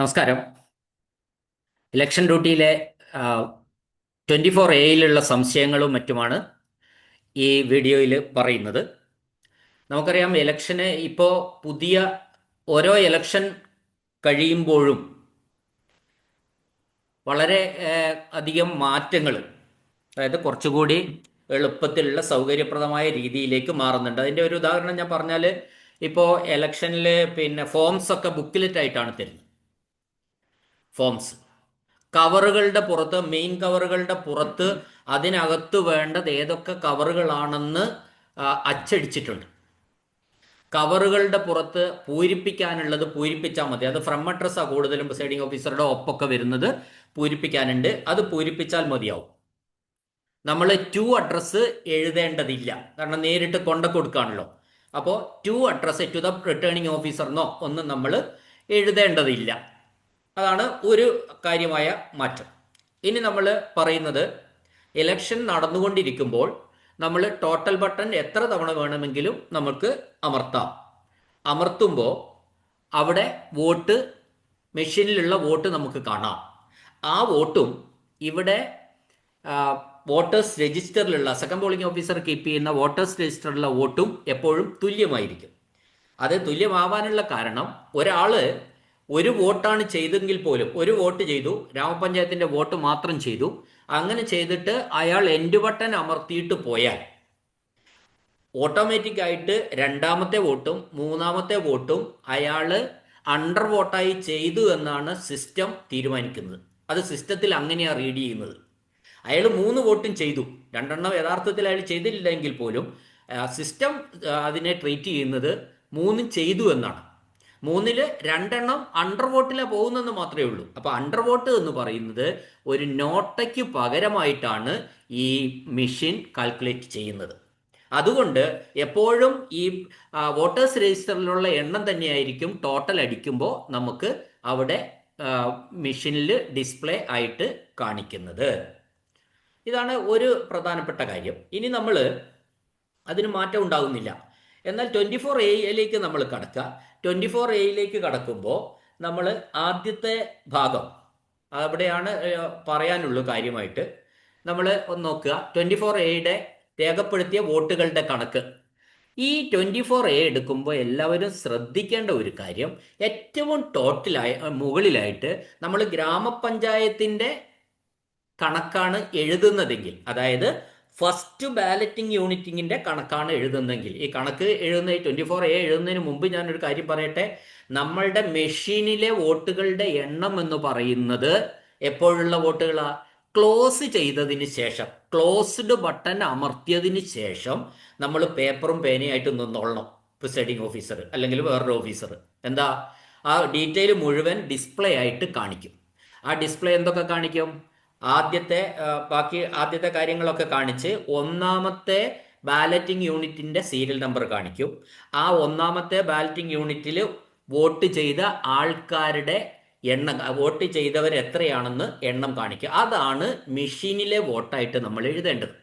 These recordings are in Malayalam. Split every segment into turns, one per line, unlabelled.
നമസ്കാരം. ഇലക്ഷൻ ഡ്യൂട്ടിയിലെ ട്വന്റി ഫോർ എയിലുള്ള സംശയങ്ങളും മറ്റുമാണ് ഈ വീഡിയോയിൽ പറയുന്നത്. നമുക്കറിയാം ഇലക്ഷന് ഇപ്പോൾ പുതിയ ഓരോ ഇലക്ഷൻ കഴിയുമ്പോഴും വളരെ അധികം മാറ്റങ്ങൾ അതായത് കുറച്ചുകൂടി എളുപ്പത്തിലുള്ള സൗകര്യപ്രദമായ രീതിയിലേക്ക് മാറുന്നുണ്ട്. അതിന്റെ ഒരു ഉദാഹരണം ഞാൻ പറഞ്ഞാൽ ഇപ്പോൾ ഇലക്ഷനിൽ പിന്നെ ഫോംസ് ഒക്കെ ബുക്കിലെറ്റ് ആയിട്ടാണ് തരുന്നത്. ഫോംസ് കവറുകളുടെ പുറത്ത് മെയിൻ കവറുകളുടെ പുറത്ത് അതിനകത്ത് വേണ്ടത് ഏതൊക്കെ കവറുകളാണെന്ന് അച്ചടിച്ചിട്ടുണ്ട്. കവറുകളുടെ പുറത്ത് പൂരിപ്പിക്കാനുള്ളത് പൂരിപ്പിച്ചാൽ മതി. അത് ഫ്രം അഡ്രസ്സാണ് കൂടുതലും പ്രിസൈഡിംഗ് ഓഫീസറുടെ ഒപ്പൊക്കെ വരുന്നത് പൂരിപ്പിക്കാനുണ്ട്. അത് പൂരിപ്പിച്ചാൽ മതിയാവും. നമ്മൾ ടു അഡ്രസ്സ് എഴുതേണ്ടതില്ല. കാരണം നേരിട്ട് കൊണ്ട കൊടുക്കുകയാണല്ലോ അപ്പോൾ to address to the returning ഓഫീസറിനോ ഒന്നും നമ്മൾ എഴുതേണ്ടതില്ല. അതാണ് ഒരു കാര്യമായ മാറ്റം. ഇനി നമ്മൾ പറയുന്നത് ഇലക്ഷൻ നടന്നുകൊണ്ടിരിക്കുമ്പോൾ നമ്മൾ ടോട്ടൽ ബട്ടൺ എത്ര തവണ വേണമെങ്കിലും നമുക്ക് അമർത്താം. അമർത്തുമ്പോൾ അവിടെ വോട്ട് മെഷീനിലുള്ള വോട്ട് നമുക്ക് കാണാം. ആ വോട്ടും ഇവിടെ വോട്ടേഴ്സ് രജിസ്റ്ററിലുള്ള സെക്കൻഡ് പോളിംഗ് ഓഫീസർ കീപ്പ് ചെയ്യുന്ന വോട്ടേഴ്സ് രജിസ്റ്ററിലുള്ള വോട്ടും എപ്പോഴും തുല്യമായിരിക്കും. അത് തുല്യമാവാനുള്ള കാരണം ഒരാൾ ഒരു വോട്ടാണ് ചെയ്തെങ്കിൽ പോലും ഒരു വോട്ട് ചെയ്തു ഗ്രാമപഞ്ചായത്തിന്റെ വോട്ട് മാത്രം ചെയ്തു അങ്ങനെ ചെയ്തിട്ട് അയാൾ എൻഡ് ബട്ടൺ അമർത്തിയിട്ട് പോയാൽ ഓട്ടോമാറ്റിക് ആയിട്ട് രണ്ടാമത്തെ വോട്ടും മൂന്നാമത്തെ വോട്ടും അയാൾ അണ്ടർ വോട്ടായി ചെയ്തു എന്നാണ് സിസ്റ്റം തീരുമാനിക്കുന്നത്. അത് സിസ്റ്റത്തിൽ അങ്ങനെയാണ് റീഡ് ചെയ്യുന്നത്. അയാൾ മൂന്ന് വോട്ടും ചെയ്തു. രണ്ടെണ്ണം യഥാർത്ഥത്തിൽ അയാൾ ചെയ്തില്ലെങ്കിൽ പോലും സിസ്റ്റം അതിനെ ട്രീറ്റ് ചെയ്യുന്നത് മൂന്നും ചെയ്തു എന്നാണ്. മൂന്നിൽ രണ്ടെണ്ണം അണ്ടർ വോട്ടിലാണ് പോകുന്നെന്ന് മാത്രമേ ഉള്ളൂ. അപ്പൊ അണ്ടർ വോട്ട് എന്ന് പറയുന്നത് ഒരു നോട്ടയ്ക്ക് പകരമായിട്ടാണ് ഈ മെഷീൻ കാൽക്കുലേറ്റ് ചെയ്യുന്നത്. അതുകൊണ്ട് എപ്പോഴും ഈ വോട്ടേഴ്സ് രജിസ്റ്ററിലുള്ള എണ്ണം തന്നെയായിരിക്കും ടോട്ടൽ അടിക്കുമ്പോൾ നമുക്ക് അവിടെ മെഷീനിൽ ഡിസ്പ്ലേ ആയിട്ട് കാണിക്കുന്നത്. ഇതാണ് ഒരു പ്രധാനപ്പെട്ട കാര്യം. ഇനി നമ്മൾ അതിന് മാറ്റം ഉണ്ടാകുന്നില്ല എന്നാൽ ട്വന്റി ഫോർ എയിലേക്ക് നമ്മൾ കടക്കുക. ട്വന്റി ഫോർ എയിലേക്ക് കടക്കുമ്പോൾ നമ്മൾ ആദ്യത്തെ ഭാഗം അവിടെയാണ് പറയാനുള്ള കാര്യമായിട്ട്. നമ്മൾ ഒന്ന് നോക്കുക. ട്വന്റി ഫോർ എയുടെ രേഖപ്പെടുത്തിയ വോട്ടുകളുടെ കണക്ക്. ഈ ട്വന്റി ഫോർ എ എടുക്കുമ്പോൾ എല്ലാവരും ശ്രദ്ധിക്കേണ്ട ഒരു കാര്യം ഏറ്റവും ടോട്ടലായി മുകളിലായിട്ട് നമ്മൾ ഗ്രാമപഞ്ചായത്തിന്റെ കണക്കാണ് എഴുതുന്നതെങ്കിൽ അതായത് ഫസ്റ്റ് ബാലറ്റിംഗ് യൂണിറ്റിങ്ങിന്റെ കണക്കാണ് എഴുതുന്നതെങ്കിൽ. ഈ കണക്ക് എഴുതുന്ന ട്വന്റി ഫോർ എ എഴുതുന്നതിന് മുമ്പ് ഞാനൊരു കാര്യം പറയട്ടെ? നമ്മളുടെ മെഷീനിലെ വോട്ടുകളുടെ എണ്ണം എന്ന് പറയുന്നത് എപ്പോഴുള്ള വോട്ടുകളാ? ക്ലോസ് ചെയ്തതിന് ശേഷം ക്ലോസ്ഡ് ബട്ടൺ അമർത്തിയതിന് ശേഷം നമ്മൾ പേപ്പറും പേനയായിട്ട് നിന്നോളണം. പ്രിസൈഡിങ് ഓഫീസർ അല്ലെങ്കിൽ വേറൊരു ഓഫീസർ. എന്താ? ആ ഡീറ്റെയിൽ മുഴുവൻ ഡിസ്പ്ലേ ആയിട്ട് കാണിക്കും. ആ ഡിസ്പ്ലേ എന്തൊക്കെ കാണിക്കും? ആദ്യത്തെ ബാക്കി ആദ്യത്തെ കാര്യങ്ങളൊക്കെ കാണിച്ച് ഒന്നാമത്തെ ബാലറ്റിംഗ് യൂണിറ്റിന്റെ സീരിയൽ നമ്പർ കാണിക്കും. ആ ഒന്നാമത്തെ ബാലറ്റിംഗ് യൂണിറ്റിൽ വോട്ട് ചെയ്ത ആൾക്കാരുടെ എണ്ണം വോട്ട് ചെയ്തവർ എത്രയാണെന്ന് എണ്ണം കാണിക്കുക അതാണ് മെഷീനിലെ വോട്ടായിട്ട് നമ്മൾ എഴുതേണ്ടത്.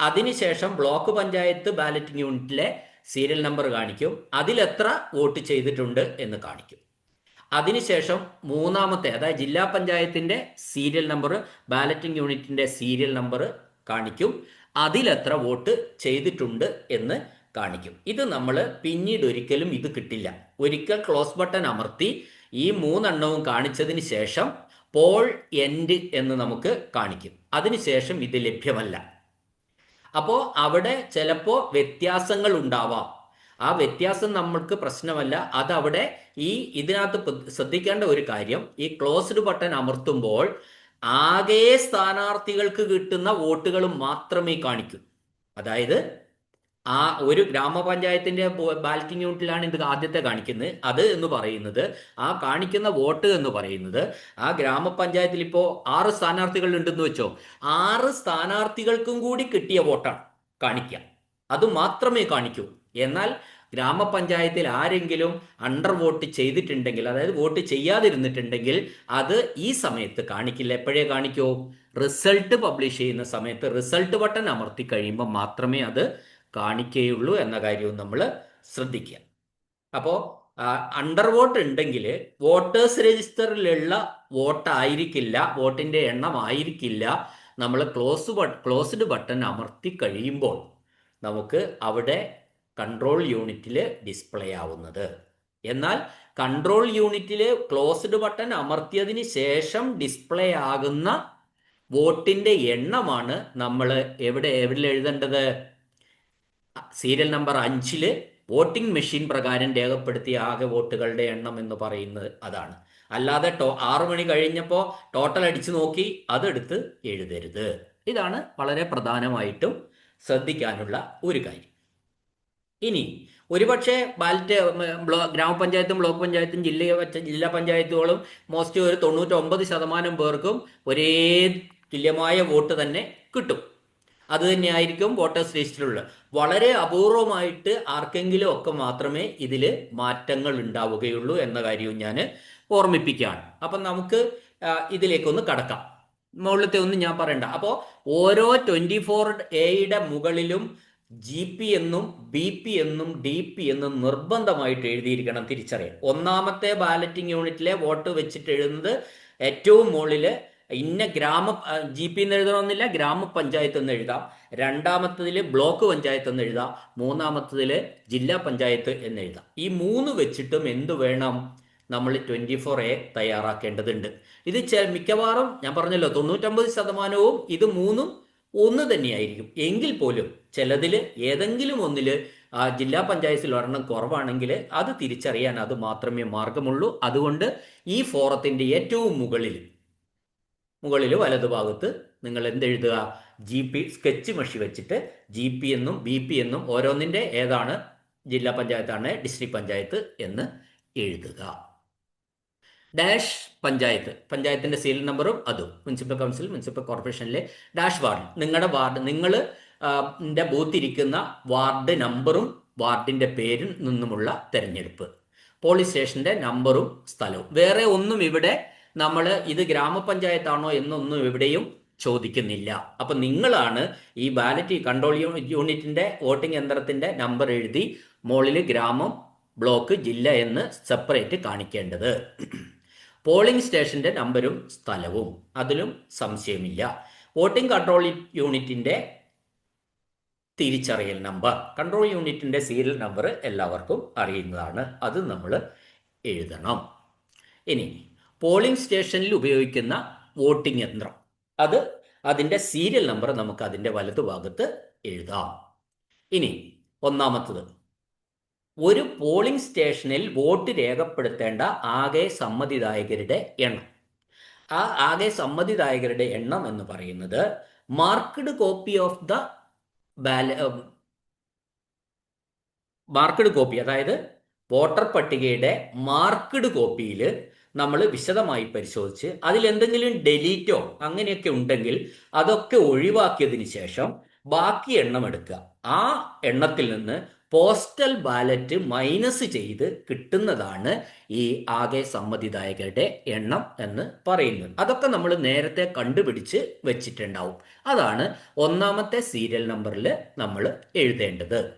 അതിനുശേഷം ബ്ലോക്ക് പഞ്ചായത്ത് ബാലറ്റിംഗ് യൂണിറ്റിലെ സീരിയൽ നമ്പർ കാണിക്കും. അതിലെത്ര വോട്ട് ചെയ്തിട്ടുണ്ട് എന്ന് കാണിക്കും. അതിനുശേഷം മൂന്നാമത്തെ അതായത് ജില്ലാ പഞ്ചായത്തിന്റെ സീരിയൽ നമ്പർ ബാലറ്റിംഗ് യൂണിറ്റിന്റെ സീരിയൽ നമ്പർ കാണിക്കും. അതിലെത്ര വോട്ട് ചെയ്തിട്ടുണ്ട് എന്ന് കാണിക്കും. ഇത് നമ്മൾ പിന്നീട് ഒരിക്കലും ഇത് കിട്ടില്ല. ഒരിക്കൽ ക്ലോസ് ബട്ടൺ അമർത്തി ഈ മൂന്നെണ്ണവും കാണിച്ചതിന് ശേഷം പോൾ എൻഡ് എന്ന് നമുക്ക് കാണിക്കും. അതിനുശേഷം ഇത് ലഭ്യമല്ല. അപ്പോൾ അവിടെ ചിലപ്പോൾ വ്യത്യാസങ്ങൾ ഉണ്ടാവാം. ആ വ്യത്യാസം നമ്മൾക്ക് പ്രശ്നമല്ല. അതവിടെ ഈ ഇതിനകത്ത് ശ്രദ്ധിക്കേണ്ട ഒരു കാര്യം ഈ ക്ലോസ്ഡ് ബട്ടൺ അമർത്തുമ്പോൾ ആകെ സ്ഥാനാർത്ഥികൾക്ക് കിട്ടുന്ന വോട്ടുകൾ മാത്രമേ കാണിക്കൂ. അതായത് ആ ഒരു ഗ്രാമപഞ്ചായത്തിന്റെ ബാലറ്റിംഗ് യൂണിറ്റിലാണ് ഇത് ആദ്യത്തെ കാണിക്കുന്നത്. അത് എന്ന് പറയുന്നത് ആ കാണിക്കുന്ന വോട്ട് എന്ന് പറയുന്നത് ആ ഗ്രാമപഞ്ചായത്തിൽ ഇപ്പോൾ ആറ് സ്ഥാനാർത്ഥികൾ ഉണ്ടെന്ന് വെച്ചോ ആറ് സ്ഥാനാർത്ഥികൾക്കും കൂടി കിട്ടിയ വോട്ടാണ് കാണിക്കുക. അത് മാത്രമേ കാണിക്കൂ. എന്നാൽ ഗ്രാമപഞ്ചായത്തിൽ ആരെങ്കിലും അണ്ടർ വോട്ട് ചെയ്തിട്ടുണ്ടെങ്കിൽ അതായത് വോട്ട് ചെയ്യാതിരുന്നിട്ടുണ്ടെങ്കിൽ അത് ഈ സമയത്ത് കാണിക്കില്ല. എപ്പോഴേ കാണിക്കൂ? റിസൾട്ട് പബ്ലിഷ് ചെയ്യുന്ന സമയത്ത് റിസൾട്ട് ബട്ടൺ അമർത്തി കഴിയുമ്പോൾ മാത്രമേ അത് കാണിക്കുകയുള്ളൂ എന്ന കാര്യവും നമ്മൾ ശ്രദ്ധിക്കുക. അപ്പോൾ അണ്ടർ വോട്ട് ഉണ്ടെങ്കിൽ വോട്ടേഴ്സ് രജിസ്റ്ററിലുള്ള വോട്ടായിരിക്കില്ല വോട്ടിന്റെ എണ്ണം ആയിരിക്കില്ല. നമ്മൾ ക്ലോസ് ക്ലോസ്ഡ് ബട്ടൺ അമർത്തി കഴിയുമ്പോൾ നമുക്ക് അവിടെ കൺട്രോൾ യൂണിറ്റിൽ ഡിസ്പ്ലേ ആവുന്നത്. എന്നാൽ കൺട്രോൾ യൂണിറ്റിൽ ക്ലോസ്ഡ് ബട്ടൺ അമർത്തിയതിന് ശേഷം ഡിസ്പ്ലേ ആകുന്ന വോട്ടിന്റെ എണ്ണമാണ് നമ്മൾ എവിടെ എവിടെ എഴുതേണ്ടത്? സീരിയൽ നമ്പർ അഞ്ചിൽ വോട്ടിംഗ് മെഷീൻ പ്രകാരം രേഖപ്പെടുത്തിയ ആകെ വോട്ടുകളുടെ എണ്ണം എന്ന് പറയുന്നത് അതാണ്. അല്ലാതെ ടോ ആറു മണി കഴിഞ്ഞപ്പോൾ ടോട്ടൽ അടിച്ചു നോക്കി അതെടുത്ത് എഴുതരുത്. ഇതാണ് വളരെ പ്രധാനമായിട്ടും ശ്രദ്ധിക്കാനുള്ള ഒരു കാര്യം. ഇനി ഒരുപക്ഷെ ബാലറ്റ് ബ്ലോ ഗ്രാമപഞ്ചായത്തും ബ്ലോക്ക് പഞ്ചായത്തും ജില്ല ജില്ലാ പഞ്ചായത്തുകളും മോസ്റ്റ് ഒരു തൊണ്ണൂറ്റൊമ്പത് ശതമാനം പേർക്കും ഒരേ തുല്യമായ വോട്ട് തന്നെ കിട്ടും. അത് തന്നെയായിരിക്കും വോട്ടേഴ്സ് ലിസ്റ്റിലുള്ളത്. വളരെ അപൂർവമായിട്ട് ആർക്കെങ്കിലും ഒക്കെ മാത്രമേ ഇതിൽ മാറ്റങ്ങൾ ഉണ്ടാവുകയുള്ളൂ എന്ന കാര്യവും ഞാൻ ഓർമ്മിപ്പിക്കുകയാണ്. അപ്പം നമുക്ക് ഇതിലേക്കൊന്ന് കടക്കാം. മുകളിലത്തെ ഒന്നും ഞാൻ പറയണ്ട. അപ്പോൾ ഓരോ ട്വന്റി ഫോർ എയുടെ മുകളിലും ജി പി എന്നും ബി പി എന്നും ഡി പി എന്നും നിർബന്ധമായിട്ട് എഴുതിയിരിക്കണം തിരിച്ചറിയാൻ. ഒന്നാമത്തെ ബാലറ്റിംഗ് യൂണിറ്റിലെ വോട്ട് വെച്ചിട്ട് എഴുതുന്നത് ഏറ്റവും മുകളിൽ ഇന്ന ഗ്രാമ ജി പി എന്ന് എഴുതണമെന്നില്ല ഗ്രാമപഞ്ചായത്ത് എന്ന് എഴുതാം. രണ്ടാമത്തതിൽ ബ്ലോക്ക് പഞ്ചായത്ത് എന്ന് എഴുതാം. മൂന്നാമത്തതിൽ ജില്ലാ പഞ്ചായത്ത് എന്ന് എഴുതാം. ഈ മൂന്ന് വെച്ചിട്ടും എന്ത് വേണം? നമ്മൾ ട്വന്റി ഫോർ എ തയ്യാറാക്കേണ്ടതുണ്ട്. ഇത് മിക്കവാറും ഞാൻ പറഞ്ഞല്ലോ തൊണ്ണൂറ്റമ്പത് ശതമാനവും ഇത് മൂന്നും ഒന്ന് തന്നെയായിരിക്കും. എങ്കിൽ പോലും ചിലതിൽ ഏതെങ്കിലും ഒന്നിൽ ജില്ലാ പഞ്ചായത്തിൽ ഒരെണ്ണം കുറവാണെങ്കിൽ അത് തിരിച്ചറിയാൻ അത് മാത്രമേ മാർഗമുള്ളൂ. അതുകൊണ്ട് ഈ ഫോറത്തിന്റെ ഏറ്റവും മുകളിൽ മുകളിൽ വലതുഭാഗത്ത് നിങ്ങൾ എന്തെഴുതുക? ജി പി സ്കെച്ച് മഷി വെച്ചിട്ട് ജി പി എന്നും ബി പി എന്നും ഓരോന്നിന്റെ ഏതാണ്? ജില്ലാ പഞ്ചായത്താണ് ഡിസ്ട്രിക്ട് പഞ്ചായത്ത് എന്ന് എഴുതുക. ഡാഷ് പഞ്ചായത്ത്. പഞ്ചായത്തിന്റെ സീൽ നമ്പറും അതും. മുനിസിപ്പൽ കൗൺസിൽ മുനിസിപ്പൽ കോർപ്പറേഷനിലെ ഡാഷ് വാർഡ് നിങ്ങളുടെ വാർഡ് നിങ്ങൾ ബൂത്ത് ഇരിക്കുന്ന വാർഡ് നമ്പറും വാർഡിന്റെ പേരും നിന്നുമുള്ള തെരഞ്ഞെടുപ്പ്. പോലീസ് സ്റ്റേഷന്റെ നമ്പറും സ്ഥലവും. വേറെ ഒന്നും ഇവിടെ നമ്മൾ ഇത് ഗ്രാമപഞ്ചായത്താണോ എന്നൊന്നും ഇവിടെയും ചോദിക്കുന്നില്ല. അപ്പൊ നിങ്ങളാണ് ഈ ബാലറ്റ് കൺട്രോൾ യൂണിറ്റിന്റെ വോട്ടിംഗ് യന്ത്രത്തിന്റെ നമ്പർ എഴുതി മുകളിൽ ഗ്രാമം ബ്ലോക്ക് ജില്ല എന്ന് സെപ്പറേറ്റ് കാണിക്കേണ്ടത്. പോളിംഗ് സ്റ്റേഷന്റെ നമ്പരും സ്ഥലവും. അതിലും സംശയമില്ല. വോട്ടിംഗ് കൺട്രോൾ യൂണിറ്റിന്റെ തിരിച്ചറിയൽ നമ്പർ. കൺട്രോൾ യൂണിറ്റിന്റെ സീരിയൽ നമ്പർ എല്ലാവർക്കും അറിയുന്നതാണ്. അത് നമ്മൾ എഴുതണം. ഇനി പോളിംഗ് സ്റ്റേഷനിൽ ഉപയോഗിക്കുന്ന വോട്ടിംഗ് യന്ത്രം. അത് അതിന്റെ സീരിയൽ നമ്പർ നമുക്ക് അതിന്റെ വലതുഭാഗത്ത് എഴുതാം. ഇനി ഒന്നാമത്തത് ഒരു പോളിംഗ് സ്റ്റേഷനിൽ വോട്ട് രേഖപ്പെടുത്തേണ്ട ആകെ സമ്മതിദായകരുടെ എണ്ണം. ആ ആകെ സമ്മതിദായകരുടെ എണ്ണം എന്ന് പറയുന്നത് marked copy of the ballot marked copy അതായത് വോട്ടർ പട്ടികയുടെ മാർക്ക്ഡ് കോപ്പിയിൽ നമ്മൾ വിശദമായി പരിശോധിച്ച് അതിൽ എന്തെങ്കിലും ഡെലീറ്റോ അങ്ങനെയൊക്കെ ഉണ്ടെങ്കിൽ അതൊക്കെ ഒഴിവാക്കിയതിന് ശേഷം ബാക്കി എണ്ണം എടുക്കുക. ആ എണ്ണത്തിൽ നിന്ന് പോസ്റ്റൽ ബാലറ്റ് മൈനസ് ചെയ്ത് കിട്ടുന്നതാണ് ഈ ആകെ സമ്മതിദായകരുടെ എണ്ണം എന്ന് പറയുന്നത്. അതൊക്കെ നമ്മൾ നേരത്തെ കണ്ടുപിടിച്ച് വെച്ചിട്ടുണ്ടാവും. അതാണ് ഒന്നാമത്തെ സീരിയൽ നമ്പറിൽ നമ്മൾ എഴുതേണ്ടത്.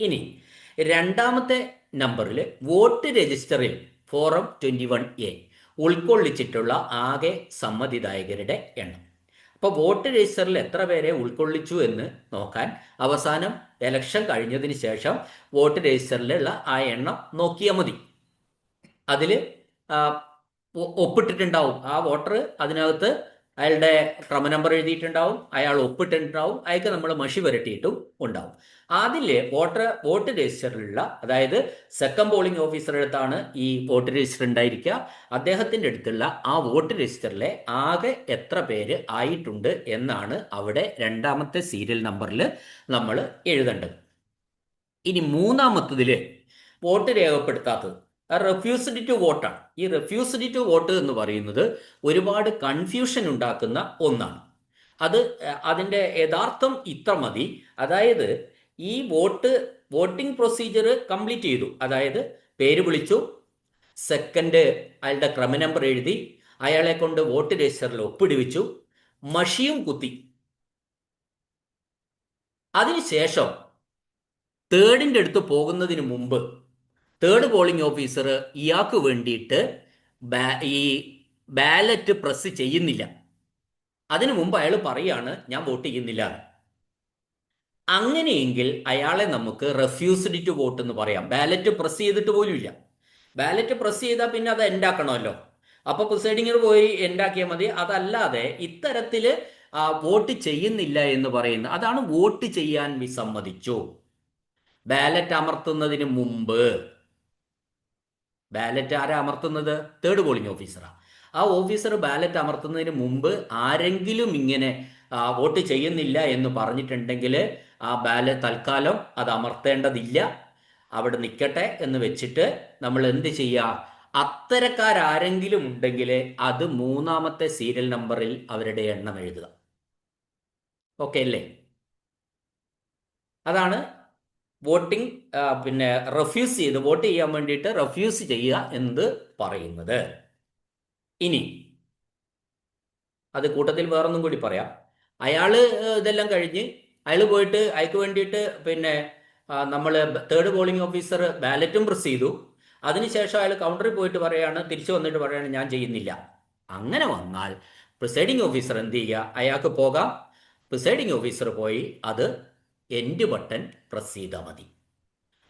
ഇനി രണ്ടാമത്തെ നമ്പറിൽ വോട്ട് രജിസ്റ്ററിൽ ഫോറം ട്വന്റി വൺ എ ഉൾക്കൊള്ളിച്ചിട്ടുള്ള ആകെ സമ്മതിദായകരുടെ എണ്ണം. അപ്പോൾ വോട്ട് രജിസ്റ്ററിൽ എത്ര പേരെ ഉൾക്കൊള്ളിച്ചു എന്ന് നോക്കാൻ അവസാനം എലക്ഷൻ കഴിഞ്ഞതിന് ശേഷം വോട്ട് രജിസ്റ്ററിലുള്ള ആ എണ്ണം നോക്കിയാൽ മതി. അതിൽ ഒപ്പിട്ടിട്ടുണ്ടാവും. ആ വോട്ടർ അതിനകത്ത് അയാളുടെ ക്രമ നമ്പർ എഴുതിയിട്ടുണ്ടാവും അയാൾ ഒപ്പിട്ടിട്ടുണ്ടാവും അയാൾക്ക് നമ്മൾ മഷി വരട്ടിയിട്ടും ഉണ്ടാവും. അതിൽ വോട്ടർ വോട്ട് രജിസ്റ്ററിലുള്ള അതായത് സെക്കൻഡ് പോളിംഗ് ഓഫീസറുടെ അടുത്താണ് ഈ വോട്ട് രജിസ്റ്റർ ഉണ്ടായിരിക്കുക. അദ്ദേഹത്തിന്റെ അടുത്തുള്ള ആ വോട്ട് രജിസ്റ്ററിലെ ആകെ എത്ര പേര് ആയിട്ടുണ്ട് എന്നാണ് അവിടെ രണ്ടാമത്തെ സീരിയൽ നമ്പറിൽ നമ്മൾ എഴുതേണ്ടത്. ഇനി മൂന്നാമത്തതിൽ വോട്ട് രേഖപ്പെടുത്താത്തത്. റെഫ്യൂസ്ഡ് ടു വോട്ടാണ് ഈ റെഫ്യൂസ്ഡ് ടു വോട്ട് എന്ന് പറയുന്നത് ഒരുപാട് കൺഫ്യൂഷൻ ഉണ്ടാക്കുന്ന ഒന്നാണ്. അത് അതിന്റെ യഥാർത്ഥം ഇത്ര മതി. അതായത് ഈ വോട്ട് വോട്ടിംഗ് പ്രൊസീജിയർ കംപ്ലീറ്റ് ചെയ്തു. അതായത് പേര് വിളിച്ചു സെക്കൻഡ് അയാളുടെ ക്രമ നമ്പർ എഴുതി അയാളെ കൊണ്ട് വോട്ട് രജിസ്റ്ററിൽ ഒപ്പിടിവിച്ചു മഷിയും കുത്തി. അതിനുശേഷം തേർഡിന്റെ അടുത്ത് പോകുന്നതിന് മുമ്പ് തേർഡ് പോളിംഗ് ഓഫീസർ ഇയാൾക്ക് വേണ്ടിയിട്ട് ഈ ബാലറ്റ് പ്രസ് ചെയ്യുന്നില്ല. അതിനു മുമ്പ് അയാൾ പറയാണ് ഞാൻ വോട്ട് ചെയ്യുന്നില്ല. അങ്ങനെയെങ്കിൽ അയാളെ നമുക്ക് റെഫ്യൂസ്ഡ് ടു വോട്ട് എന്ന് പറയാം. ബാലറ്റ് പ്രസ് ചെയ്തിട്ട് പോലുമില്ല ബാലറ്റ് പ്രസ് ചെയ്താൽ പിന്നെ അത് എൻഡാക്കണമല്ലോ അപ്പൊ പ്രിസൈഡിങ്ങിൽ പോയി എൻഡാക്കിയാൽ മതി. അതല്ലാതെ ഇത്തരത്തിൽ വോട്ട് ചെയ്യുന്നില്ല എന്ന് പറയുന്ന അതാണ് വോട്ട് ചെയ്യാൻ വിസമ്മതിച്ചു. ബാലറ്റ് അമർത്തുന്നതിന് മുമ്പ്. ബാലറ്റ് ആരാ അമർത്തുന്നത്? തേർഡ് പോളിംഗ് ഓഫീസറാണ് ആ. ഓഫീസർ ബാലറ്റ് അമർത്തുന്നതിന് മുമ്പ് ആരെങ്കിലും ഇങ്ങനെ വോട്ട് ചെയ്യുന്നില്ല എന്ന് പറഞ്ഞിട്ടുണ്ടെങ്കിൽ ആ ബാലറ്റ് തൽക്കാലം അത് അമർത്തേണ്ടതില്ല. അവിടെ നിൽക്കട്ടെ എന്ന് വെച്ചിട്ട് നമ്മൾ എന്ത് ചെയ്യുക അത്തരക്കാരെങ്കിലും ഉണ്ടെങ്കിൽ അത് മൂന്നാമത്തെ സീരിയൽ നമ്പറിൽ അവരുടെ എണ്ണം എഴുതുക. ഓക്കെ അല്ലേ? അതാണ് വോട്ടിംഗ് പിന്നെ റെഫ്യൂസ് ചെയ്ത് വോട്ട് ചെയ്യാൻ വേണ്ടിയിട്ട് റെഫ്യൂസ് ചെയ്യുക എന്ന് പറയുന്നത്. ഇനി അത് കൂട്ടത്തിൽ വേറൊന്നും കൂടി പറയാം. അയാൾ ഇതെല്ലാം കഴിഞ്ഞ് അയാൾ പോയിട്ട് അയക്ക് വേണ്ടിയിട്ട് പിന്നെ നമ്മൾ തേർഡ് പോളിംഗ് ഓഫീസർ ബാലറ്റും പ്രസ് ചെയ്തു. അതിനുശേഷം അയാൾ കൗണ്ടറിൽ പോയിട്ട് പറയാണ് തിരിച്ചു വന്നിട്ട് പറയാണ് ഞാൻ ചെയ്യുന്നില്ല. അങ്ങനെ വന്നാൽ പ്രിസൈഡിംഗ് ഓഫീസർ എന്ത് ചെയ്യുക? അയാൾക്ക് പോകാം. പ്രിസൈഡിംഗ് ഓഫീസർ പോയി അത് എൻഡ് ബട്ടൺ പ്രസ് ചെയ്താൽ മതി.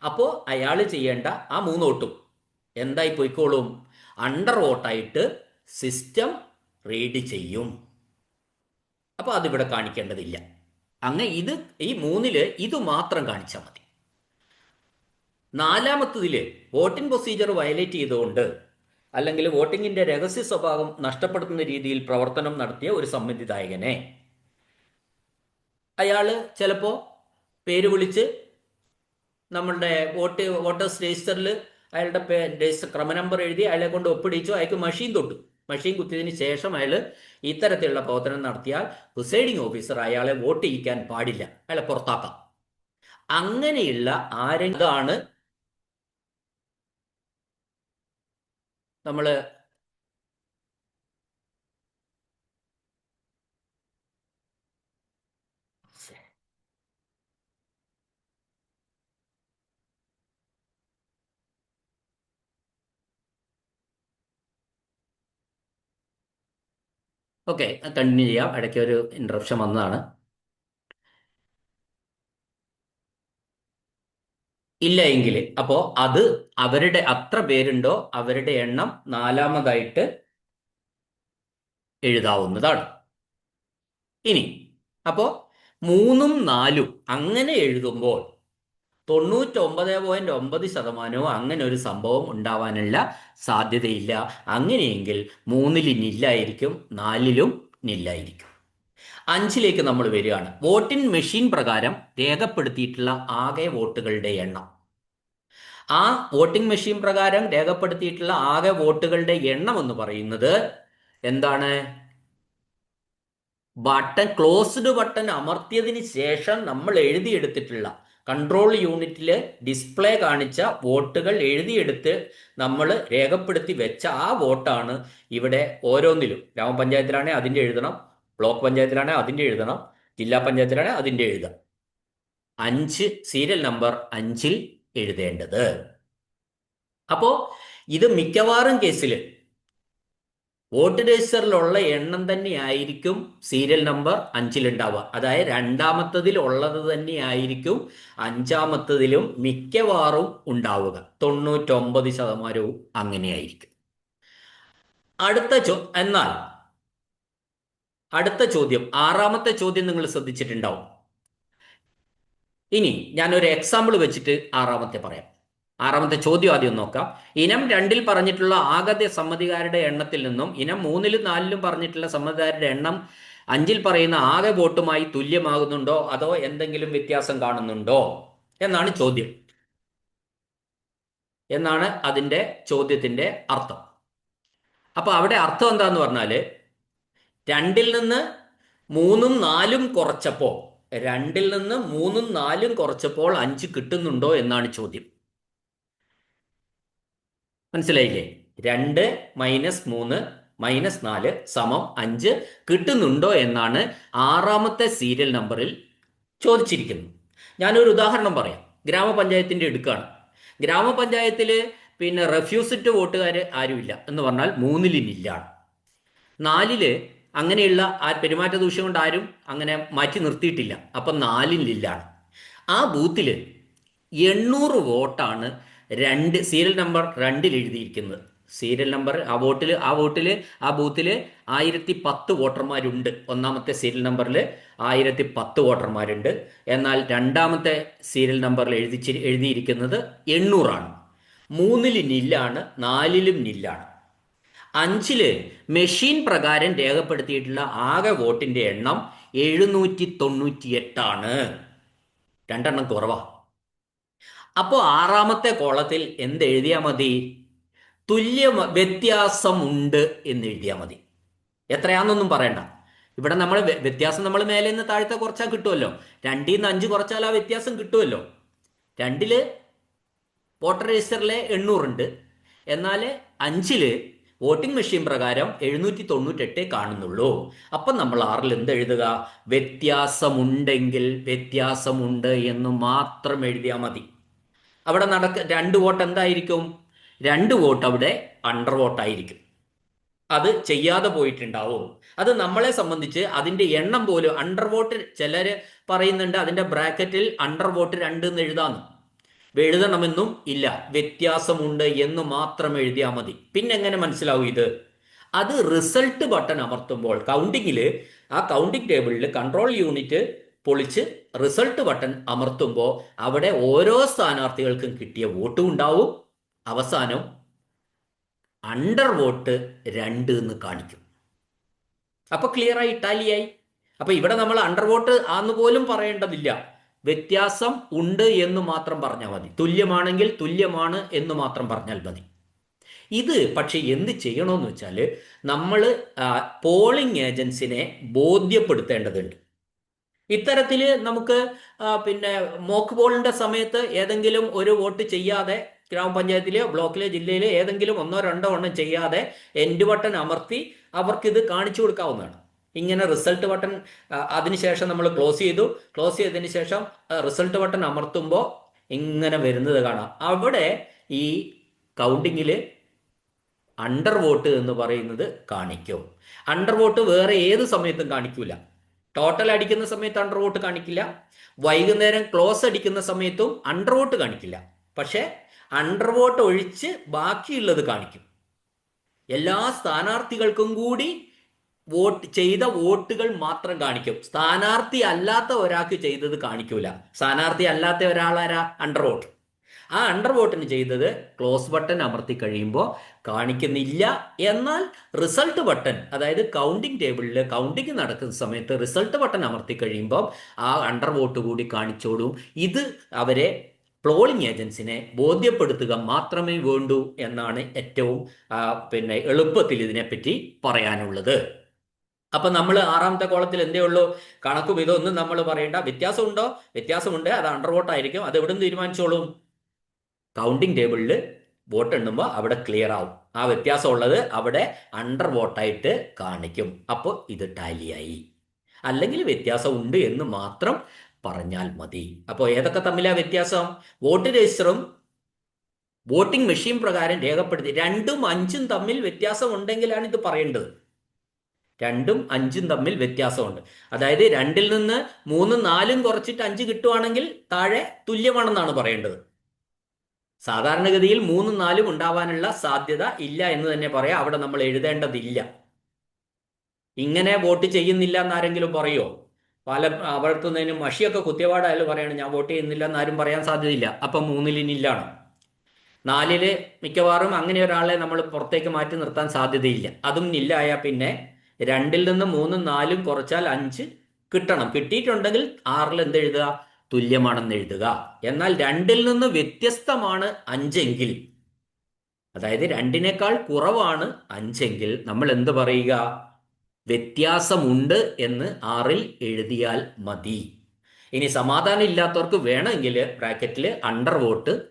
അപ്പോൾ അയാൾ ചെയ്യേണ്ട ആ മൂന്ന് വോട്ടും എന്തായി പോയിക്കോളും? അണ്ടർ വോട്ടായിട്ട് സിസ്റ്റം റീഡ് ചെയ്യും. അപ്പോൾ അതിവിടെ കാണിക്കേണ്ടതില്ല. അങ്ങനെ ഇത് ഈ മൂന്നിൽ ഇത് മാത്രം കാണിച്ചാൽ മതി. നാലാമത്തതിൽ വോട്ടിംഗ് പ്രൊസീജിയർ വയലേറ്റ് ചെയ്തുകൊണ്ട് അല്ലെങ്കിൽ വോട്ടിങ്ങിന്റെ രഹസ്യ സ്വഭാവം നഷ്ടപ്പെടുത്തുന്ന രീതിയിൽ പ്രവർത്തനം നടത്തിയ ഒരു സംവിധായകനെ അയാൾ ചിലപ്പോൾ പേര് വിളിച്ച് നമ്മളുടെ വോട്ട് വോട്ടേഴ്സ് രജിസ്റ്ററിൽ അയാളുടെ രജിസ്റ്റർ ക്രമ നമ്പർ എഴുതി അയാളെ കൊണ്ട് ഒപ്പിടിച്ചു. അയാൾക്ക് മഷീൻ തൊട്ടു. മഷീൻ കുത്തിയതിന് ശേഷം അയാൾ ഇത്തരത്തിലുള്ള പ്രവർത്തനം നടത്തിയാൽ പ്രിസൈഡിംഗ് ഓഫീസർ അയാളെ വോട്ട് ചെയ്യിക്കാൻ പാടില്ല. അയാളെ പുറത്താക്കാം. അങ്ങനെയുള്ള ആരെങ്കിലും നമ്മൾ ഓക്കെ കണ്ടിന്യൂ ചെയ്യാം. ഇടയ്ക്ക് ഒരു ഇൻട്രപ്ഷൻ വന്നതാണ്. ഇല്ല എങ്കിൽ അപ്പോൾ അത് അവരുടെ അത്ര പേരുണ്ടോ അവരുടെ എണ്ണം നാലാമതായിട്ട് എഴുതാവുന്നതാണ്. ഇനി അപ്പോ മൂന്നും നാലും അങ്ങനെ എഴുതുമ്പോൾ തൊണ്ണൂറ്റൊമ്പത് പോയിന്റ് ഒമ്പത് ശതമാനവും അങ്ങനെ ഒരു സംഭവം ഉണ്ടാവാനുള്ള സാധ്യതയില്ല. അങ്ങനെയെങ്കിൽ മൂന്നിൽ നില്ലായിരിക്കും നാലിലും നില്ലായിരിക്കും. അഞ്ചിലേക്ക് നമ്മൾ വരികയാണ്. വോട്ടിംഗ് മെഷീൻ പ്രകാരം രേഖപ്പെടുത്തിയിട്ടുള്ള ആകെ വോട്ടുകളുടെ എണ്ണം. ആ വോട്ടിംഗ് മെഷീൻ പ്രകാരം രേഖപ്പെടുത്തിയിട്ടുള്ള ആകെ വോട്ടുകളുടെ എണ്ണം എന്ന് പറയുന്നത് എന്താണ്? ബട്ടൺ ക്ലോസ്ഡ് ബട്ടൺ അമർത്തിയതിന് ശേഷം നമ്മൾ എഴുതിയെടുത്തിട്ടുള്ള കൺട്രോൾ യൂണിറ്റിൽ ഡിസ്പ്ലേ കാണിച്ച വോട്ടുകൾ എഴുതിയെടുത്ത് നമ്മൾ രേഖപ്പെടുത്തി വെച്ച ആ വോട്ടാണ് ഇവിടെ ഓരോന്നിലും. ഗ്രാമപഞ്ചായത്തിലാണെങ്കിൽ അതിന്റെ എഴുതണം ബ്ലോക്ക് പഞ്ചായത്തിലാണെങ്കിൽ അതിന്റെ എഴുതണം ജില്ലാ പഞ്ചായത്തിലാണെങ്കിൽ അതിന്റെ എഴുതാം. അഞ്ച് സീരിയൽ നമ്പർ അഞ്ചിൽ എഴുതേണ്ടത്. അപ്പോൾ ഇത് മിക്കവാറും കേസിൽ വോട്ട് രജിസ്റ്ററിലുള്ള എണ്ണം തന്നെ ആയിരിക്കും സീരിയൽ നമ്പർ അഞ്ചിലുണ്ടാവുക. അതായത് രണ്ടാമത്തതിൽ ഉള്ളത് തന്നെയായിരിക്കും അഞ്ചാമത്തതിലും മിക്കവാറും ഉണ്ടാവുക. തൊണ്ണൂറ്റൊമ്പത് ശതമാനവും അങ്ങനെയായിരിക്കും. അടുത്ത ചോ എന്നാൽ അടുത്ത ചോദ്യം ആറാമത്തെ ചോദ്യം നിങ്ങൾ ശ്രദ്ധിച്ചിട്ടുണ്ടാവും. ഇനി ഞാനൊരു എക്സാമ്പിൾ വെച്ചിട്ട് ആറാമത്തെ പറയാം. ആറാമത്തെ ചോദ്യം ആദ്യം നോക്കാം. ഇനം രണ്ടിൽ പറഞ്ഞിട്ടുള്ള ആകത്തെ സമ്മതികാരുടെ എണ്ണത്തിൽ നിന്നും ഇനം മൂന്നിലും നാലിലും പറഞ്ഞിട്ടുള്ള സമ്മതികാരുടെ എണ്ണം അഞ്ചിൽ പറയുന്ന ആകെ വോട്ടുമായി തുല്യമാകുന്നുണ്ടോ? അതോ എന്തെങ്കിലും വ്യത്യാസം കാണുന്നുണ്ടോ? എന്നാണ് ചോദ്യം. എന്നാണ് അതിന്റെ ചോദ്യത്തിന്റെ അർത്ഥം. അപ്പൊ അവിടെ അർത്ഥം എന്താന്ന് പറഞ്ഞാൽ രണ്ടിൽ നിന്ന് മൂന്നും നാലും കുറച്ചപ്പോൾ രണ്ടിൽ നിന്ന് മൂന്നും നാലും കുറച്ചപ്പോൾ അഞ്ച് കിട്ടുന്നുണ്ടോ എന്നാണ് ചോദ്യം. മനസ്സിലായില്ലേ? രണ്ട് മൈനസ് മൂന്ന് മൈനസ് നാല് സമം അഞ്ച് കിട്ടുന്നുണ്ടോ എന്നാണ് ആറാമത്തെ സീരിയൽ നമ്പറിൽ ചോദിച്ചിരിക്കുന്നത്. ഞാനൊരു ഉദാഹരണം പറയാം. ഗ്രാമപഞ്ചായത്തിന്റെ എടുക്കുകയാണ് ഗ്രാമപഞ്ചായത്തിൽ പിന്നെ റെഫ്യൂസിറ്റ് വോട്ടുകാർ ആരുമില്ല എന്ന് പറഞ്ഞാൽ മൂന്നിൽ നില്ലാണ്. നാലിൽ അങ്ങനെയുള്ള ആ പെരുമാറ്റ ദൂഷ്യം കൊണ്ട് ആരും അങ്ങനെ മാറ്റി നിർത്തിയിട്ടില്ല. അപ്പം നാലിലില്ലാണ് ആ ബൂത്തിൽ എണ്ണൂറ് വോട്ടാണ് രണ്ട് സീരിയൽ നമ്പർ രണ്ടിൽ എഴുതിയിരിക്കുന്നത്. സീരിയൽ നമ്പർ ആ വോട്ടിൽ ആ വോട്ടിൽ ആ ബൂത്തിൽ ആയിരത്തി പത്ത് വോട്ടർമാരുണ്ട്. ഒന്നാമത്തെ സീരിയൽ നമ്പറിൽ ആയിരത്തി പത്ത് വോട്ടർമാരുണ്ട്. എന്നാൽ രണ്ടാമത്തെ സീരിയൽ നമ്പറിൽ എഴുതി എഴുതിയിരിക്കുന്നത് എണ്ണൂറാണ്. മൂന്നിൽ നില്ലാണ് നാലിലും നില്ലാണ്. അഞ്ചിൽ മെഷീൻ പ്രകാരം രേഖപ്പെടുത്തിയിട്ടുള്ള ആകെ വോട്ടിന്റെ എണ്ണം എഴുന്നൂറ്റി തൊണ്ണൂറ്റി എട്ടാണ് രണ്ടെണ്ണം കുറവാ. അപ്പോൾ ആറാമത്തെ കോളത്തിൽ എന്ത് എഴുതിയാൽ മതി? തുല്യ വ്യത്യാസമുണ്ട് എന്ന് എഴുതിയാൽ മതി. എത്രയാണെന്നൊന്നും പറയണ്ട. ഇവിടെ നമ്മൾ വ്യത്യാസം നമ്മൾ മേലെ നിന്ന് താഴത്തെ കുറച്ചാൽ കിട്ടുമല്ലോ രണ്ടിൽ നിന്ന് അഞ്ച് കുറച്ചാൽ ആ വ്യത്യാസം കിട്ടുമല്ലോ രണ്ടിൽ വോട്ടർ രജിസ്റ്ററിലെ എണ്ണൂറുണ്ട്. എന്നാൽ അഞ്ചിൽ വോട്ടിംഗ് മെഷീൻ പ്രകാരം എഴുന്നൂറ്റി തൊണ്ണൂറ്റെട്ടേ കാണുന്നുള്ളൂ. അപ്പം നമ്മൾ ആറിൽ എന്ത് എഴുതുക? വ്യത്യാസമുണ്ടെങ്കിൽ വ്യത്യാസമുണ്ട് എന്ന് മാത്രം എഴുതിയാൽ മതി. അവിടെ നടക്ക രണ്ട് വോട്ട് എന്തായിരിക്കും? രണ്ട് വോട്ട് അവിടെ അണ്ടർ വോട്ടായിരിക്കും അത് ചെയ്യാതെ പോയിട്ടുണ്ടാവും. അത് നമ്മളെ സംബന്ധിച്ച് അതിന്റെ എണ്ണം പോലും അണ്ടർ വോട്ട് ചിലര് പറയുന്നുണ്ട് അതിന്റെ ബ്രാക്കറ്റിൽ അണ്ടർ വോട്ട് രണ്ട് എന്ന് എഴുതാന്ന്. എഴുതണമെന്നും ഇല്ല. വ്യത്യാസമുണ്ട് എന്ന് മാത്രം എഴുതിയാൽ മതി. പിന്നെ എങ്ങനെ മനസ്സിലാവും ഇത്? അത് റിസൾട്ട് ബട്ടൺ അമർത്തുമ്പോൾ കൗണ്ടിങ്ങിൽ ആ കൗണ്ടിങ് ടേബിളിൽ കൺട്രോൾ യൂണിറ്റ് പൊളിച്ച് റിസൾട്ട് ബട്ടൺ അമർത്തുമ്പോൾ അവിടെ ഓരോ സ്ഥാനാർത്ഥികൾക്കും കിട്ടിയ വോട്ടും ഉണ്ടാവും. അവസാനം അണ്ടർ വോട്ട് രണ്ട് എന്ന് കാണിക്കും. അപ്പൊ ക്ലിയർ ആയി ടാലിയായി അപ്പൊ ഇവിടെ നമ്മൾ അണ്ടർ വോട്ട് ആന്ന് പോലും പറയേണ്ടതില്ല. വ്യത്യാസം ഉണ്ട് എന്ന് മാത്രം പറഞ്ഞാൽ മതി. തുല്യമാണെങ്കിൽ തുല്യമാണ് എന്ന് മാത്രം പറഞ്ഞാൽ മതി. ഇത് പക്ഷെ എന്ത് ചെയ്യണമെന്ന് വെച്ചാൽ നമ്മൾ പോളിംഗ് ഏജൻസിനെ ബോധ്യപ്പെടുത്തേണ്ടതുണ്ട്. ഇത്തരത്തിൽ നമുക്ക് പിന്നെ മോക്ക് പോളിന്റെ സമയത്ത് ഏതെങ്കിലും ഒരു വോട്ട് ചെയ്യാതെ ഗ്രാമപഞ്ചായത്തിലെയോ ബ്ലോക്കിലെ ജില്ലയിലെ ഏതെങ്കിലും ഒന്നോ രണ്ടോ എണ്ണം ചെയ്യാതെ എൻഡ് ബട്ടൺ അമർത്തി അവർക്കിത് കാണിച്ചു കൊടുക്കാവുന്നതാണ്. ഇങ്ങനെ റിസൾട്ട് ബട്ടൺ അതിനുശേഷം നമ്മൾ ക്ലോസ് ചെയ്തു. ക്ലോസ് ചെയ്തതിന് ശേഷം റിസൾട്ട് ബട്ടൺ അമർത്തുമ്പോൾ ഇങ്ങനെ വരുന്നത് കാണാം. അവിടെ ഈ കൗണ്ടിങ്ങിൽ അണ്ടർ വോട്ട് എന്ന് പറയുന്നത് കാണിക്കും. അണ്ടർ വോട്ട് വേറെ ഏത് സമയത്തും കാണിക്കൂല. ടോട്ടൽ അടിക്കുന്ന സമയത്ത് അണ്ടർ വോട്ട് കാണിക്കില്ല. വൈകുന്നേരം ക്ലോസ് അടിക്കുന്ന സമയത്തും അണ്ടർ വോട്ട് കാണിക്കില്ല. പക്ഷേ അണ്ടർ വോട്ട് ഒഴിച്ച് ബാക്കിയുള്ളത് കാണിക്കും. എല്ലാ സ്ഥാനാർത്ഥികൾക്കും കൂടി വോട്ട് ചെയ്ത വോട്ടുകൾ മാത്രം കാണിക്കും. സ്ഥാനാർത്ഥി അല്ലാത്ത ഒരാൾക്ക് ചെയ്തത് കാണിക്കൂല. സ്ഥാനാർത്ഥി അല്ലാത്ത ഒരാളാരാ അണ്ടർ വോട്ട് ആ അണ്ടർ വോട്ടിന് ചെയ്തത് ക്ലോസ് ബട്ടൺ അമർത്തി കഴിയുമ്പോൾ കാണിക്കുന്നില്ല എന്നാൽ റിസൾട്ട് ബട്ടൺ അതായത് കൗണ്ടിങ് ടേബിളിൽ കൗണ്ടിങ് നടക്കുന്ന സമയത്ത് റിസൾട്ട് ബട്ടൺ അമർത്തി കഴിയുമ്പോൾ ആ അണ്ടർ വോട്ട് കൂടി കാണിച്ചോടും ഇത് അവരെ പ്ലോളിംഗ് ഏജൻസിനെ ബോധ്യപ്പെടുത്തുക മാത്രമേ വേണ്ടൂ എന്നാണ് ഏറ്റവും പിന്നെ എളുപ്പത്തിൽ ഇതിനെപ്പറ്റി പറയാനുള്ളത്. അപ്പൊ നമ്മൾ ആറാമത്തെ കോളത്തിൽ എന്തേ ഉള്ളൂ? കണക്കും ഇതൊന്നും നമ്മൾ പറയേണ്ട. വ്യത്യാസമുണ്ടോ? വ്യത്യാസമുണ്ട്. അത് അണ്ടർ വോട്ട് ആയിരിക്കും. അത് എവിടെ നിന്ന് തീരുമാനിച്ചോളും കൗണ്ടിങ് ടേബിളിൽ വോട്ട് എണ്ണുമ്പോൾ അവിടെ ക്ലിയർ ആവും. ആ വ്യത്യാസമുള്ളത് അവിടെ അണ്ടർ വോട്ടായിട്ട് കാണിക്കും. അപ്പോൾ ഇത് ടാലിയായി അല്ലെങ്കിൽ വ്യത്യാസം ഉണ്ട് എന്ന് മാത്രം പറഞ്ഞാൽ മതി. അപ്പോൾ ഏതൊക്കെ തമ്മിലാ വ്യത്യാസം? വോട്ട് രജിസ്റ്ററും വോട്ടിംഗ് മെഷീൻ പ്രകാരം രേഖപ്പെടുത്തി. രണ്ടും അഞ്ചും തമ്മിൽ വ്യത്യാസം ഉണ്ടെങ്കിലാണ് ഇത് പറയേണ്ടത്. രണ്ടും അഞ്ചും തമ്മിൽ വ്യത്യാസമുണ്ട് അതായത് രണ്ടിൽ നിന്ന് മൂന്നും നാലും കുറച്ചിട്ട് അഞ്ച് കിട്ടുവാണെങ്കിൽ താഴെ തുല്യമാണെന്നാണ് പറയേണ്ടത്. സാധാരണഗതിയിൽ മൂന്നും നാലും ഉണ്ടാവാനുള്ള സാധ്യത ഇല്ല എന്ന് തന്നെ പറയാം. അവിടെ നമ്മൾ എഴുതേണ്ടതില്ല. ഇങ്ങനെ വോട്ട് ചെയ്യുന്നില്ല എന്നാരെങ്കിലും പറയോ? പല വളർത്തുന്നതിനും മഷിയൊക്കെ കുത്തിയപാടായാലും പറയണം ഞാൻ വോട്ട് ചെയ്യുന്നില്ല എന്നാരും പറയാൻ സാധ്യതയില്ല. അപ്പം മൂന്നിലിനില്ലാണ് നാലിൽ മിക്കവാറും അങ്ങനെ ഒരാളെ നമ്മൾ പുറത്തേക്ക് മാറ്റി നിർത്താൻ സാധ്യതയില്ല. അതും നില്ലായാൽ പിന്നെ രണ്ടിൽ നിന്ന് മൂന്നും നാലും കുറച്ചാൽ അഞ്ച് കിട്ടണം. കിട്ടിയിട്ടുണ്ടെങ്കിൽ ആറിൽ എന്ത് എഴുതുക തുല്യമാണെന്ന് എഴുതുക. എന്നാൽ രണ്ടിൽ നിന്ന് വ്യത്യസ്തമാണ് അഞ്ചെങ്കിൽ. അതായത് രണ്ടിനേക്കാൾ കുറവാണ് അഞ്ചെങ്കിൽ. നമ്മൾ എന്ത് പറയുക? വ്യത്യാസമുണ്ട് എന്ന് ആറിൽ എഴുതിയാൽ മതി. ഇനി സമാധാനം ഇല്ലാത്തവർക്ക് വേണമെങ്കിൽ ബ്രാക്കറ്റിൽ അണ്ടർ വോട്ട്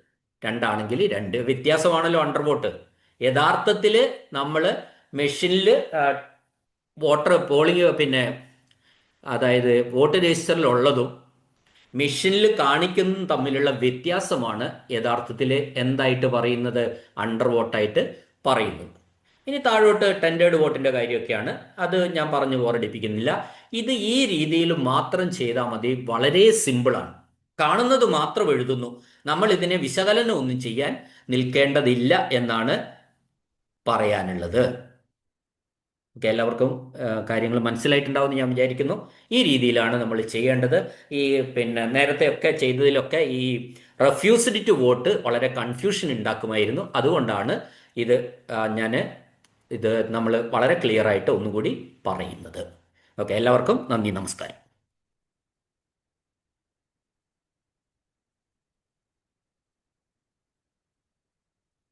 രണ്ടാണെങ്കിൽ രണ്ട്. വ്യത്യാസമാണല്ലോ അണ്ടർ വോട്ട് യഥാർത്ഥത്തിൽ നമ്മൾ മെഷീനിൽ വോട്ടർ പോളിംഗ് പിന്നെ അതായത് വോട്ട് രജിസ്റ്ററിൽ ഉള്ളതും മെഷീനിൽ കാണിക്കുന്നതും തമ്മിലുള്ള വ്യത്യാസമാണ് യഥാർത്ഥത്തിൽ എന്തായിട്ട് പറയുന്നത് അണ്ടർ വോട്ടായിട്ട് പറയുന്നത്. ഇനി താഴോട്ട് ടെൻഡേഡ് വോട്ടിന്റെ കാര്യമൊക്കെയാണ്. അത് ഞാൻ പറഞ്ഞു ഓരടിപ്പിക്കുന്നില്ല ഇത് ഈ രീതിയിൽ മാത്രം ചെയ്താൽ മതി. വളരെ സിമ്പിളാണ് കാണുന്നത് മാത്രം എഴുതുന്നു. നമ്മൾ ഇതിനെ വിശകലനം ഒന്നും ചെയ്യാൻ നിൽക്കേണ്ടതില്ല എന്നാണ് പറയാനുള്ളത്. ഓക്കെ എല്ലാവർക്കും കാര്യങ്ങൾ മനസ്സിലായിട്ടുണ്ടാവും ഞാൻ വിചാരിക്കുന്നു. ഈ രീതിയിലാണ് നമ്മൾ ചെയ്യേണ്ടത്. ഈ പിന്നെ നേരത്തെ ഒക്കെ ചെയ്തതിലൊക്കെ ഈ റെഫ്യൂസ്ഡ് ടു വോട്ട് വളരെ കൺഫ്യൂഷൻ ഉണ്ടാക്കുമായിരുന്നു. അതുകൊണ്ടാണ് ഇത് ഞാൻ ഇത് നമ്മൾ വളരെ ക്ലിയർ ആയിട്ട് ഒന്നുകൂടി പറയുന്നത്. ഓക്കെ എല്ലാവർക്കും നന്ദി നമസ്കാരം.